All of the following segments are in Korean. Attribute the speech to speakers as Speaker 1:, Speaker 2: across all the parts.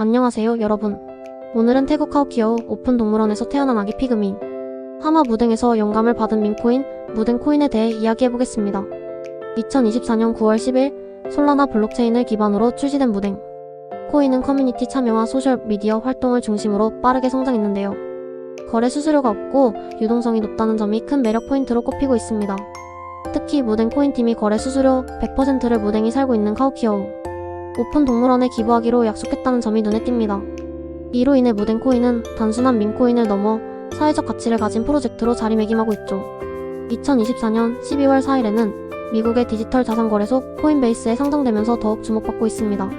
Speaker 1: 안녕하세요, 여러분. 오늘은 태국 카오키어우 오픈 동물원에서 태어난 아기 피그민. 하마 무댕에서 영감을 받은 민코인, 무댕 코인에 대해 이야기해보겠습니다. 2024년 9월 10일 솔라나 블록체인을 기반으로 출시된 무댕. 코인은 커뮤니티 참여와 소셜 미디어 활동을 중심으로 빠르게 성장했는데요. 거래 수수료가 없고 유동성이 높다는 점이 큰 매력 포인트로 꼽히고 있습니다. 특히 무댕 코인 팀이 거래 수수료 100%를 무댕이 살고 있는 카오키어우. 오픈 동물원에 기부하기로 약속했다는 점이 눈에 띕니다. 이로 인해 무댕 코인은 단순한 민코인을 넘어 사회적 가치를 가진 프로젝트로 자리매김하고 있죠. 2024년 12월 4일에는 미국의 디지털 자산 거래소 코인베이스에 상장되면서 더욱 주목받고 있습니다.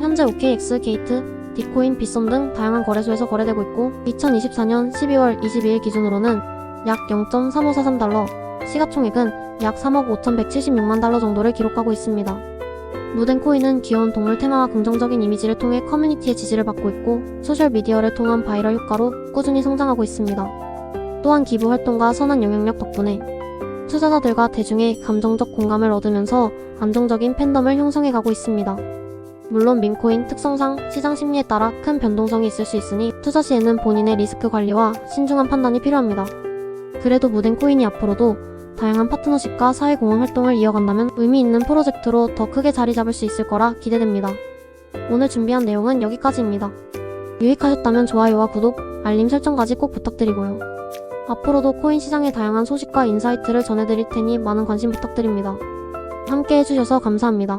Speaker 1: 현재 OKX, 게이트, 디코인, 빗썸 등 다양한 거래소에서 거래되고 있고 2024년 12월 22일 기준으로는 약 0.3543달러, 시가총액은 약 3억 5,176만 달러 정도를 기록하고 있습니다. 무덴 코인은 귀여운 동물 테마와 긍정적인 이미지를 통해 커뮤니티의 지지를 받고 있고 소셜미디어를 통한 바이럴 효과로 꾸준히 성장하고 있습니다. 또한 기부 활동과 선한 영향력 덕분에 투자자들과 대중의 감정적 공감을 얻으면서 안정적인 팬덤을 형성해가고 있습니다. 물론 민코인 특성상 시장 심리에 따라 큰 변동성이 있을 수 있으니 투자 시에는 본인의 리스크 관리와 신중한 판단이 필요합니다. 그래도 무덴 코인이 앞으로도 다양한 파트너십과 사회공헌 활동을 이어간다면 의미 있는 프로젝트로 더 크게 자리 잡을 수 있을 거라 기대됩니다. 오늘 준비한 내용은 여기까지입니다. 유익하셨다면 좋아요와 구독, 알림 설정까지 꼭 부탁드리고요. 앞으로도 코인 시장의 다양한 소식과 인사이트를 전해드릴 테니 많은 관심 부탁드립니다. 함께 해주셔서 감사합니다.